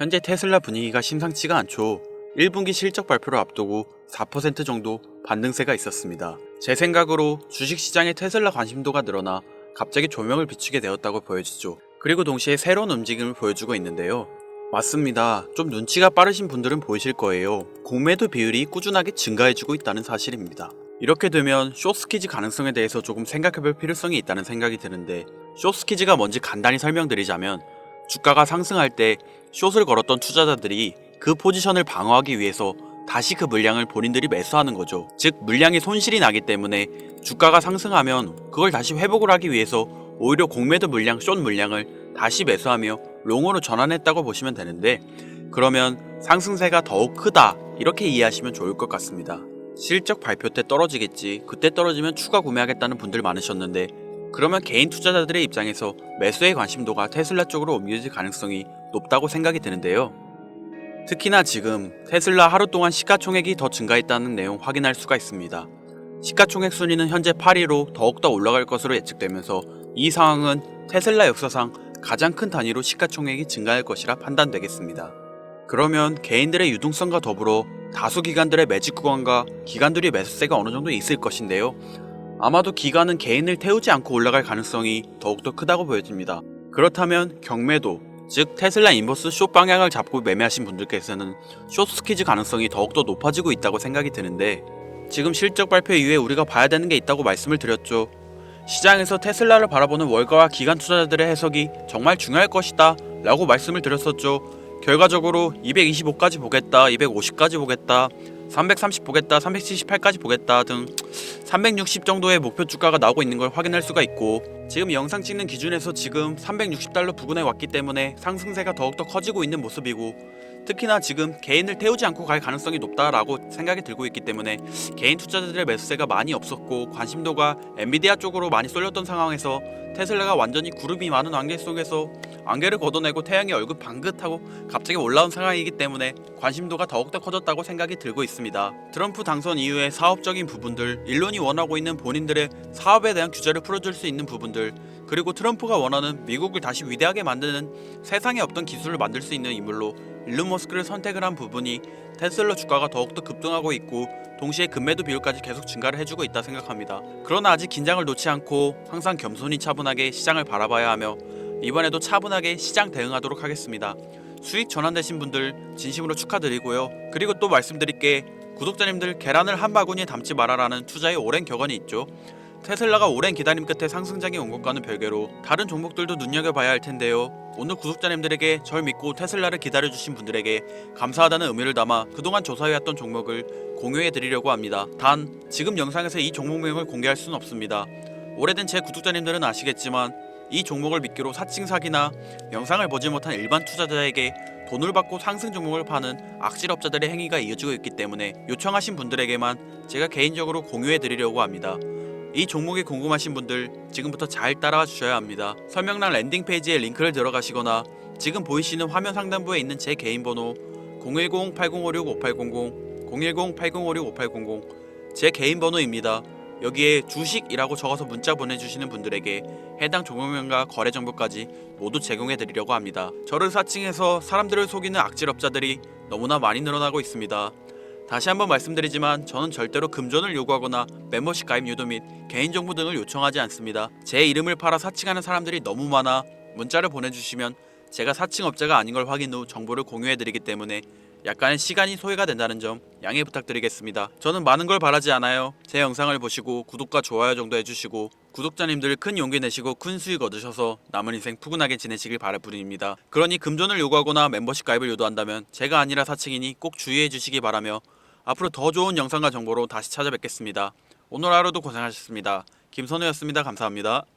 현재 테슬라 분위기가 심상치가 않죠. 1분기 실적 발표를 앞두고 4% 정도 반등세가 있었습니다. 제 생각으로 주식시장에 테슬라 관심도가 늘어나 갑자기 조명을 비추게 되었다고 보여지죠. 그리고 동시에 새로운 움직임을 보여주고 있는데요. 맞습니다. 좀 눈치가 빠르신 분들은 보이실 거예요. 공매도 비율이 꾸준하게 증가해주고 있다는 사실입니다. 이렇게 되면 쇼스키즈 가능성에 대해서 조금 생각해볼 필요성이 있다는 생각이 드는데 쇼스키즈가 뭔지 간단히 설명드리자면 주가가 상승할 때 숏을 걸었던 투자자들이 그 포지션을 방어하기 위해서 다시 그 물량을 본인들이 매수하는 거죠. 즉 물량이 손실이 나기 때문에 주가가 상승하면 그걸 다시 회복을 하기 위해서 오히려 공매도 물량, 숏 물량을 다시 매수하며 롱으로 전환했다고 보시면 되는데 그러면 상승세가 더욱 크다 이렇게 이해하시면 좋을 것 같습니다. 실적 발표 때 떨어지겠지 그때 떨어지면 추가 구매하겠다는 분들 많으셨는데 그러면 개인 투자자들의 입장에서 매수의 관심도가 테슬라 쪽으로 옮겨질 가능성이 높다고 생각이 드는데요. 특히나 지금 테슬라 하루 동안 시가총액이 더 증가했다는 내용 확인할 수가 있습니다. 시가총액 순위는 현재 8위로 더욱더 올라갈 것으로 예측되면서 이 상황은 테슬라 역사상 가장 큰 단위로 시가총액이 증가할 것이라 판단되겠습니다. 그러면 개인들의 유동성과 더불어 다수 기관들의 매직 구간과 기관들의 매수세가 어느 정도 있을 것인데요. 아마도 기관은 개인을 태우지 않고 올라갈 가능성이 더욱더 크다고 보여집니다. 그렇다면 경매도 즉 테슬라 인버스 숏 방향을 잡고 매매하신 분들께서는 숏 스키즈 가능성이 더욱더 높아지고 있다고 생각이 드는데 지금 실적 발표 이후에 우리가 봐야 되는 게 있다고 말씀을 드렸죠. 시장에서 테슬라를 바라보는 월가와 기관 투자자들의 해석이 정말 중요할 것이다 라고 말씀을 드렸었죠. 결과적으로 225까지 보겠다, 250까지 보겠다, 330 보겠다, 378까지 보겠다 등 360 정도의 목표 주가가 나오고 있는 걸 확인할 수가 있고 지금 영상 찍는 기준에서 지금 360달러 부근에 왔기 때문에 상승세가 더욱더 커지고 있는 모습이고 특히나 지금 개인을 태우지 않고 갈 가능성이 높다라고 생각이 들고 있기 때문에 개인 투자자들의 매수세가 많이 없었고 관심도가 엔비디아 쪽으로 많이 쏠렸던 상황에서 테슬라가 완전히 구름이 많은 안개 속에서 안개를 걷어내고 태양이 얼굴 방긋하고 갑자기 올라온 상황이기 때문에 관심도가 더욱더 커졌다고 생각이 들고 있습니다. 트럼프 당선 이후에 사업적인 부분들, 일론이 원하고 있는 본인들의 사업에 대한 규제를 풀어줄 수 있는 부분들, 그리고 트럼프가 원하는 미국을 다시 위대하게 만드는 세상에 없던 기술을 만들 수 있는 인물로 일론 머스크를 선택을 한 부분이 테슬라 주가가 더욱더 급등하고 있고 동시에 금매도 비율까지 계속 증가를 해주고 있다 생각합니다. 그러나 아직 긴장을 놓지 않고 항상 겸손히 차분하게 시장을 바라봐야 하며 이번에도 차분하게 시장 대응하도록 하겠습니다. 수익 전환되신 분들 진심으로 축하드리고요. 그리고 또 말씀드릴 게 구독자님들 계란을 한 바구니에 담지 말아라는 투자의 오랜 격언이 있죠. 테슬라가 오랜 기다림 끝에 상승장에 온 것과는 별개로 다른 종목들도 눈여겨봐야 할 텐데요. 오늘 구독자님들에게 절 믿고 테슬라를 기다려주신 분들에게 감사하다는 의미를 담아 그동안 조사해왔던 종목을 공유해 드리려고 합니다. 단 지금 영상에서 이 종목명을 공개할 수는 없습니다. 오래된 제 구독자님들은 아시겠지만 이 종목을 미끼로 사칭 사기나 영상을 보지 못한 일반 투자자에게 돈을 받고 상승 종목을 파는 악질업자들의 행위가 이어지고 있기 때문에 요청하신 분들에게만 제가 개인적으로 공유해 드리려고 합니다. 이 종목이 궁금하신 분들 지금부터 잘 따라와 주셔야 합니다. 설명란 랜딩 페이지에 링크를 들어가시거나 지금 보이시는 화면 상단부에 있는 제 개인 번호 010-8056-5800 010-8056-5800 제 개인 번호입니다. 여기에 주식이라고 적어서 문자 보내주시는 분들에게 해당 종목명과 거래 정보까지 모두 제공해 드리려고 합니다. 저를 사칭해서 사람들을 속이는 악질업자들이 너무나 많이 늘어나고 있습니다. 다시 한번 말씀드리지만 저는 절대로 금전을 요구하거나 멤버십 가입 유도 및 개인정보 등을 요청하지 않습니다. 제 이름을 팔아 사칭하는 사람들이 너무 많아 문자를 보내주시면 제가 사칭업자가 아닌 걸 확인 후 정보를 공유해드리기 때문에 약간의 시간이 소요가 된다는 점 양해 부탁드리겠습니다. 저는 많은 걸 바라지 않아요. 제 영상을 보시고 구독과 좋아요 정도 해주시고 구독자님들 큰 용기 내시고 큰 수익 얻으셔서 남은 인생 푸근하게 지내시길 바랄 뿐입니다. 그러니 금전을 요구하거나 멤버십 가입을 유도한다면 제가 아니라 사칭이니 꼭 주의해 주시기 바라며 앞으로 더 좋은 영상과 정보로 다시 찾아뵙겠습니다. 오늘 하루도 고생하셨습니다. 김선우였습니다. 감사합니다.